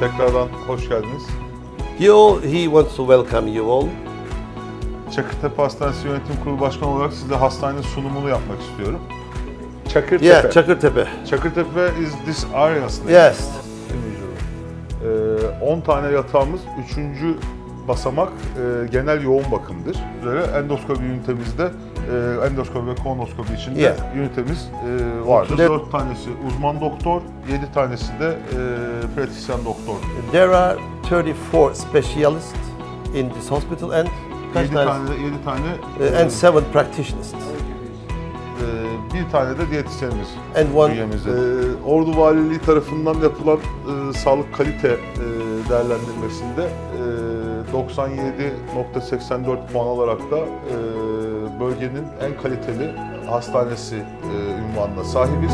Tekrardan hoş geldiniz. He, all, he wants to welcome you all. Çakırtepe Hastanesi Yönetim Kurulu Başkanı olarak size hastanenin sunumunu yapmak istiyorum. Çakırtepe. Yeah, Çakırtepe. Çakırtepe is this area's name. Yes. Ee, 10 tane yatağımız, 3. basamak e, genel yoğun bakımdır. Böyle endoskopi ünitemizde e, endoskopi ve kolonoskopi için de Yeah. ünitemiz e, vardır. De- 4 tanesi uzman doktor, 7 tanesi de e, pratisyen doktor. There are 34 specialists in this hospital and kaç 7 tane? tane, 7 tane Uh, and seven practitioners. Ee, bir tane de diyetisyenimiz And one bünyemizde. Ee, Ordu Valiliği tarafından yapılan e, sağlık kalite e, değerlendirmesinde e, 97.84 puan alarak da e, bölgenin en kaliteli hastanesi e, ünvanına sahibiz.